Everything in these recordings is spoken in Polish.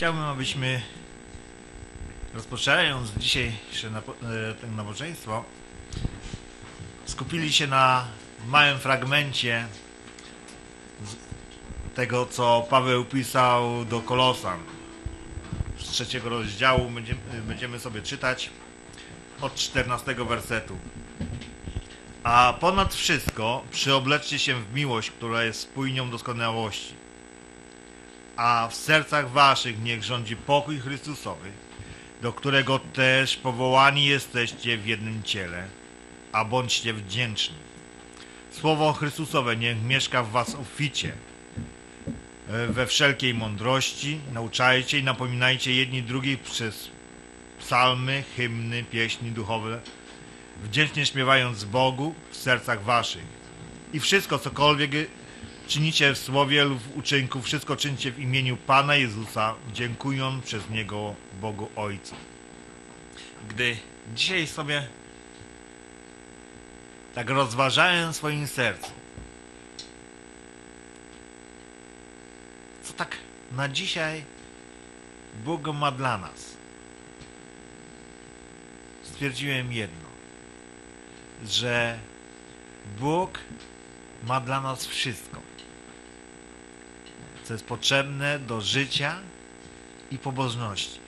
Chciałbym, abyśmy rozpoczynając dzisiejsze e, nabożeństwo, skupili się na małym fragmencie tego, co Paweł pisał do Kolosan. Z trzeciego rozdziału będziemy, będziemy sobie czytać od 14 wersetu. A ponad wszystko przyobleczcie się w miłość, która jest spójnią doskonałości. A w sercach waszych niech rządzi pokój Chrystusowy, do którego też powołani jesteście w jednym ciele, a bądźcie wdzięczni. Słowo Chrystusowe niech mieszka w was obficie, e, we wszelkiej mądrości, nauczajcie i napominajcie jedni drugich przez psalmy, hymny, pieśni duchowe, wdzięcznie śpiewając Bogu w sercach waszych. I wszystko, cokolwiek czynicie w słowie lub w uczynku, wszystko czyńcie w imieniu Pana Jezusa, dziękując przez Niego Bogu Ojcu. Gdy dzisiaj sobie tak rozważałem w swoim sercu, co tak na dzisiaj Bóg ma dla nas, stwierdziłem jedno, że Bóg ma dla nas wszystko, co jest potrzebne do życia i pobożności.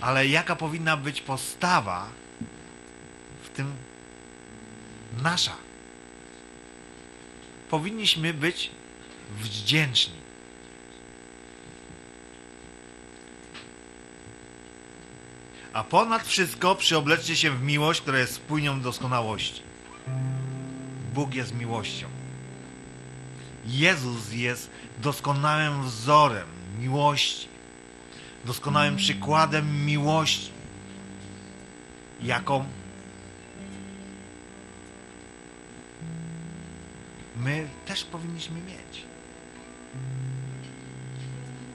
Ale jaka powinna być postawa w tym nasza? Powinniśmy być wdzięczni. A ponad wszystko przyobleczcie się w miłość, która jest spójnią doskonałości. Bóg jest miłością. Jezus jest doskonałym wzorem miłości, doskonałym przykładem miłości, jaką my też powinniśmy mieć.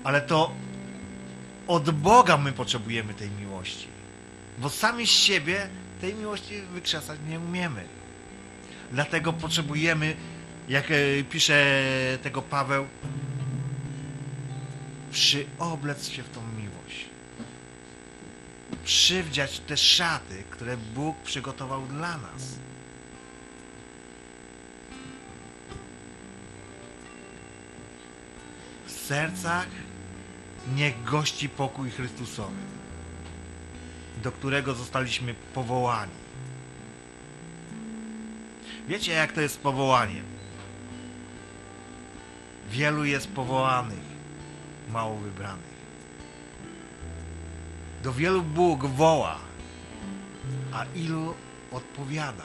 Ale to od Boga my potrzebujemy tej miłości, bo sami z siebie tej miłości wykrzesać nie umiemy. Dlatego potrzebujemy, jak e, pisze tego Paweł, przyoblec się w tą miłość. Przywdziać te szaty, które Bóg przygotował dla nas. W sercach niech gości pokój Chrystusowy, do którego zostaliśmy powołani. Wiecie, jak to jest z powołaniem? Wielu jest powołanych, mało wybranych. Do wielu Bóg woła, a ilu odpowiada.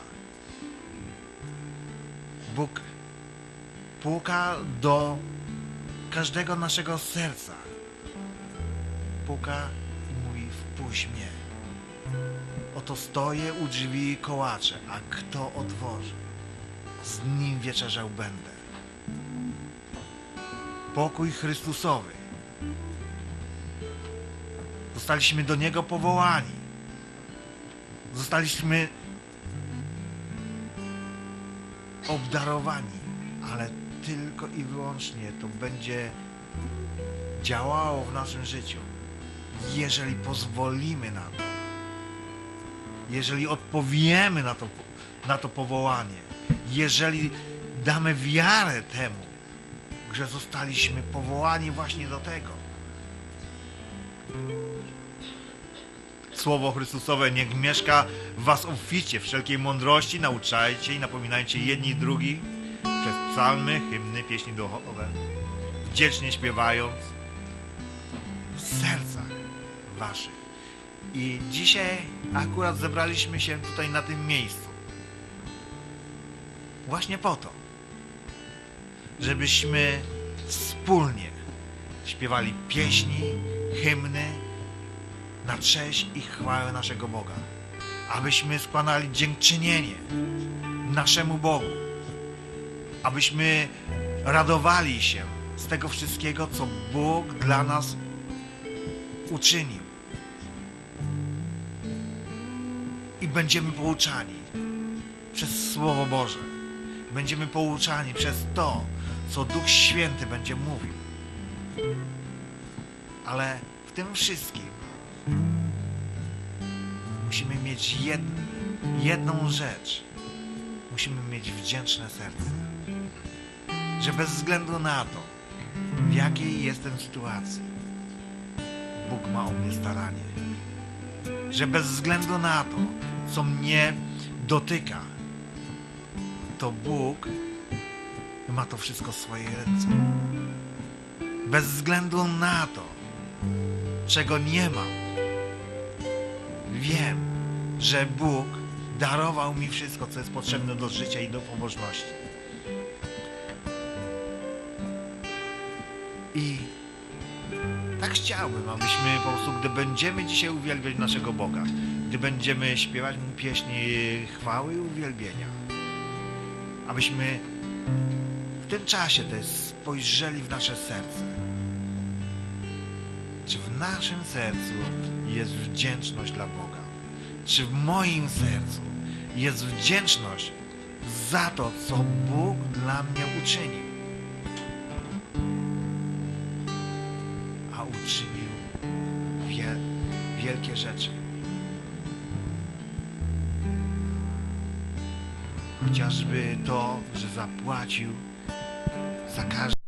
Bóg puka do każdego naszego serca. Puka i mówi: Wpuść mnie. Oto stoję u drzwi i kołaczę, a kto otworzy, z nim wieczerzał będę. Pokój Chrystusowy. Zostaliśmy do Niego powołani. Zostaliśmy obdarowani, ale tylko i wyłącznie to będzie działało w naszym życiu, jeżeli pozwolimy na to jeżeli odpowiemy na to, na to powołanie, jeżeli damy wiarę temu, że zostaliśmy powołani właśnie do tego. Słowo Chrystusowe niech mieszka w was obficie, wszelkiej mądrości nauczajcie i napominajcie jedni drugich przez psalmy, hymny, pieśni duchowe, wdzięcznie śpiewając w sercach waszych. I dzisiaj akurat zebraliśmy się tutaj na tym miejscu. Właśnie po to, żebyśmy wspólnie śpiewali pieśni, hymny na cześć i chwałę naszego Boga. Abyśmy składali dziękczynienie naszemu Bogu. Abyśmy radowali się z tego wszystkiego, co Bóg dla nas uczynił. i będziemy pouczani przez Słowo Boże. Będziemy pouczani przez to, co Duch Święty będzie mówił. Ale w tym wszystkim musimy mieć jed, jedną rzecz. Musimy mieć wdzięczne serce. Że bez względu na to, w jakiej jestem sytuacji, Bóg ma o mnie staranie. Że bez względu na to, co mnie dotyka, to Bóg ma to wszystko w swojej ręce. Bez względu na to, czego nie mam, wiem, że Bóg darował mi wszystko, co jest potrzebne do życia i do pobożności. I tak chciałbym, abyśmy po prostu, gdy będziemy dzisiaj uwielbiać naszego Boga, gdy będziemy śpiewać Mu pieśni chwały i uwielbienia, abyśmy w tym czasie też spojrzeli w nasze serce. Czy w naszym sercu jest wdzięczność dla Boga? Czy w moim sercu jest wdzięczność za to, co Bóg dla mnie uczynił? A uczynił wiel wielkie rzeczy. Chociażby to, że zapłacił za każdy